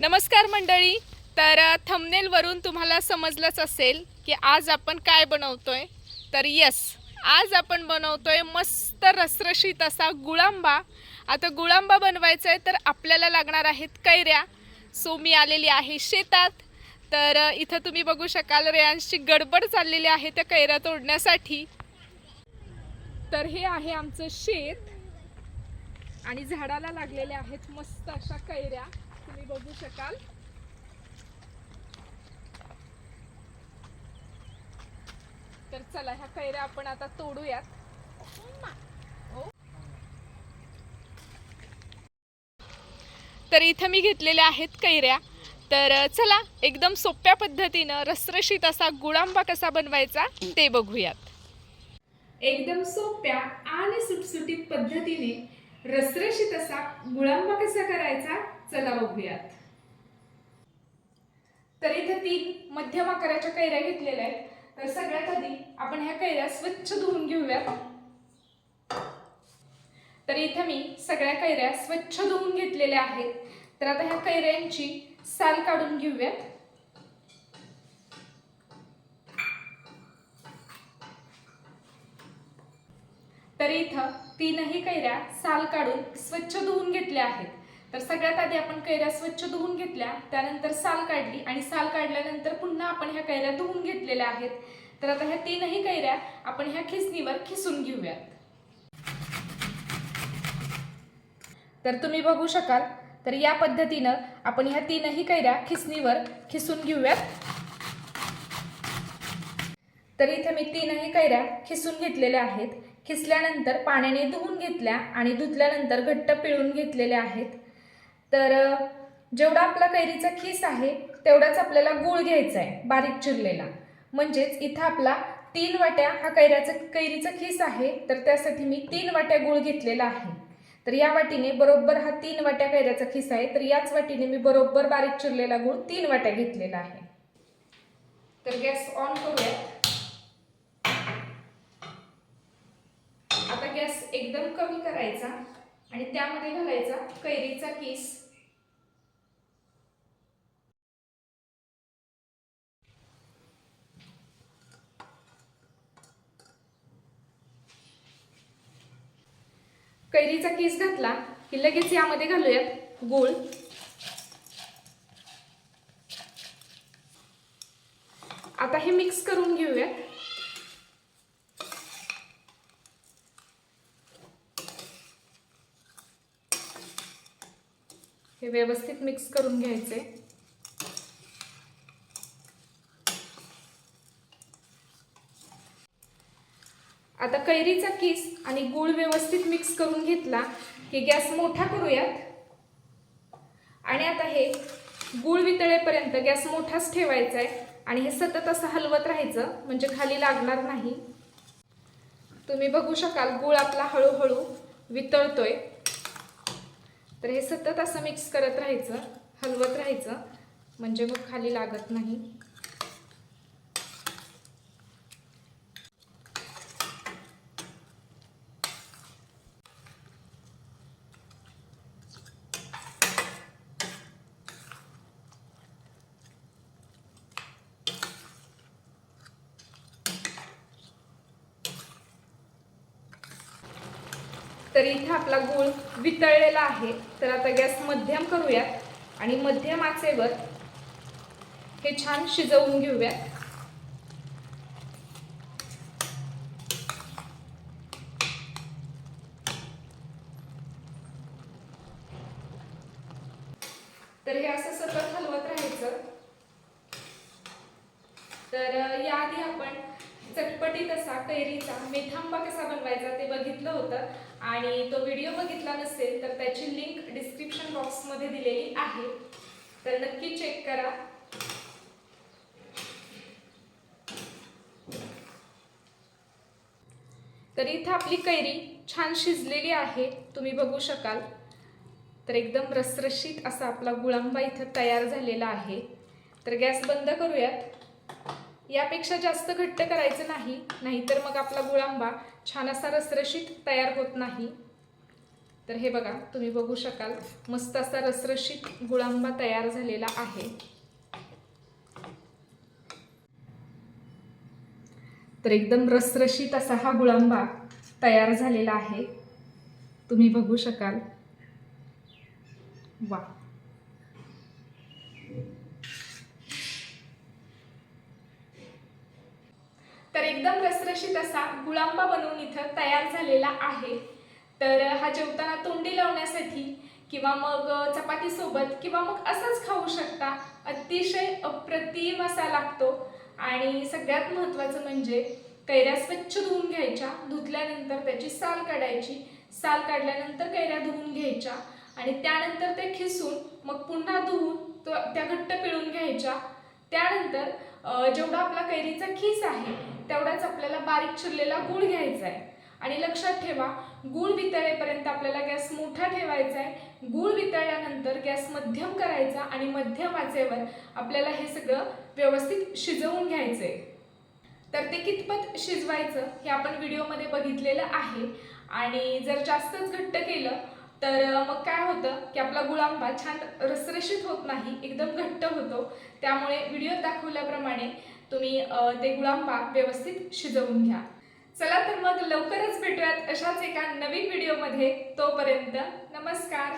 नमस्कार मंडळी. तर थंबनेलवरून तुम्हाला समजलंच असेल की आज आपण काय बनवतोय. तर यस आज आपण बनवतोय मस्त रसरशीत असा गुळांबा. आता गुळांबा बनवायचा आहे तर आपल्याला लागणार आहेत कैऱ्या. सो मी आलेली आहे शेतात. तर इथं तुम्ही बघू शकाल रेयांशी गडबड चाललेली आहे त्या कैऱ्या तोडण्यासाठी. तर हे आहे आमचं शेत. आणि झाडाला लागलेल्या आहेत मस्त अशा कैऱ्या. तुम्ही बघू शकाल. तर चला ह्या कैऱ्या आपण आता तोडूयात. हो. तर इथं मी घेतलेल्या आहेत कैऱ्या. तर चला एकदम सोप्या पद्धतीनं रसरशीत असा गुळांबा कसा बनवायचा ते बघूयात. एकदम सोप्या आणि सुटसुटीत पद्धतीने रसरशीत असा गुळांबा कसा करायचा चला बघूयात. तर इथे तीन मध्यम आकाराच्या कैऱ्या घेतलेल्या आहेत. तर सगळ्यात आधी आपण ह्या कैऱ्या स्वच्छ धुवून घेऊयात. तर इथे मी सगळ्या कैऱ्या स्वच्छ धुवून घेतलेल्या आहेत. तर आता ह्या कैऱ्यांची साल काढून घेऊयात. तर इथं तीनही कैऱ्या साल काढून स्वच्छ धुवून घेतल्या आहेत. तर सगळ्यात आधी आपण कैऱ्या स्वच्छ धुवून घेतल्या त्यानंतर साल काढली आणि साल काढल्यानंतर पुन्हा आपण ह्या कैऱ्या धुवून घेतलेल्या आहेत. तर आता ह्या तीनही कैऱ्या आपण ह्या खिसणीवर खिसून घेऊयात. तर तुम्ही बघू शकाल तर या पद्धतीनं आपण ह्या तीनही कैऱ्या खिसणीवर खिसून घेऊयात. तर इथे मी तीनही कैऱ्या खिसून घेतलेल्या आहेत. खिसल्यानंतर पाण्याने धुवून घेतल्या आणि धुतल्यानंतर घट्ट पिळून घेतलेल्या आहेत. तर जेवढा आपला कैरीचा खिस आहे तेवढाच आपल्याला गूळ घ्यायचा आहे बारीक चिरलेला. म्हणजेच इथं आपला तीन वाट्या हा कैऱ्याचा कैरीचा खीस आहे तर त्यासाठी मी तीन वाट्या गूळ घेतलेला आहे. तर या वाटीने बरोबर हा तीन वाट्या कैऱ्याचा खिस आहे तर याच वाटीने मी बरोबर बारीक चिरलेला गूळ तीन वाट्या घेतलेला आहे. तर गॅस ऑन करूयात आता गॅस एकदम कमी करायचा आणि त्यामध्ये घालायचा कैरीचा किस कैरीचा किस घातला की लगेच यामध्ये घालूयात. गूळ. आता हे मिक्स करून घेऊयात. हे व्यवस्थित मिक्स करून घ्यायचे आता कैरीचा किस आणि गूळ व्यवस्थित मिक्स करून घेतला की गॅस मोठा करूयात. आणि आता हे गूळ वितळेपर्यंत गॅस मोठाच ठेवायचा आहे. आणि हे सतत असं हलवत राहायचं म्हणजे खाली लागणार नाही. तुम्ही बघू शकाल गूळ आपला हळूहळू वितळतोय. तर हे सतत असं मिक्स करत राहायचं हलवत राहायचं म्हणजे मग खाली लागत नाही. तर इथे आपला गूळ वितळलेला आहे. तर आता गॅस मध्यम करूयात आणि मध्यम आचेवर हे छान शिजवून घेऊयात. तर हे असं सतत हलवत राहायचं. तर याआधी आपण चटपटीत असा कैरीचा मेथांबा कसा बनवायचा ते बघितलं होतं. आणि तो व्हिडिओ बघितला नसेल तर त्याची लिंक डिस्क्रिप्शन बॉक्समध्ये दिलेली आहे. तर नक्की चेक करा. तर इथं आपली कैरी छान शिजलेली आहे तुम्ही बघू शकाल. तर एकदम रसरशीत असा आपला गुळांबा इथं तयार झालेला आहे. तर गॅस बंद करूयात. यापेक्षा जास्त घट्ट करायचं नाही नाहीतर मग आपला गुळांबा छान असा रसरशीत तयार होत नाही. तर हे बघा तुम्ही बघू शकाल मस्त असा रसरशीत गुळांबा तयार झालेला आहे. तर एकदम रसरशीत असा हा गुळांबा तयार झालेला आहे. तुम्ही बघू शकाल. वा तर एकदम रसरशीत असा गुळांबा बनवून इथं तयार झालेला आहे. तर हा जेवताना तोंडी लावण्यासाठी किंवा मग चपातीसोबत किंवा मग असंच खाऊ शकता अतिशय अप्रतिम असा लागतो. आणि सगळ्यात महत्त्वाचं म्हणजे कैऱ्या स्वच्छ धुवून घ्यायच्या धुतल्यानंतर त्याची साल काढायची. साल काढल्यानंतर कैऱ्या धुवून घ्यायच्या आणि त्यानंतर ते खिसून मग पुन्हा धुवून तो- त्या घट्ट पिळून घ्यायच्या. त्यानंतर जेवढा आपला कैरीचा खीस आहे तेवढाच आपल्याला बारीक चिरलेला गूळ घ्यायचा आहे आणि लक्षात ठेवा गूळ वितळेपर्यंत आपल्याला गॅस मोठा ठेवायचा आहे गूळ वितळल्यानंतर गॅस मध्यम करायचा आणि मध्यम आचेवर आपल्याला हे सगळं व्यवस्थित शिजवून घ्यायचं आहे तर ते कितपत शिजवायचं हे आपण व्हिडिओमध्ये बघितलेलं आहे. आणि जर जास्तच घट्ट केलं तर मग काय होतं की आपला गुळांबा छान रसरशीत होत नाही एकदम घट्ट होतो. त्यामुळे व्हिडिओत दाखवल्याप्रमाणे तुम्ही ते गुळांबा व्यवस्थित शिजवून घ्या. चला तर मग लवकरच भेटूयात अशाच एका नवीन व्हिडिओमध्ये. तोपर्यंत नमस्कार.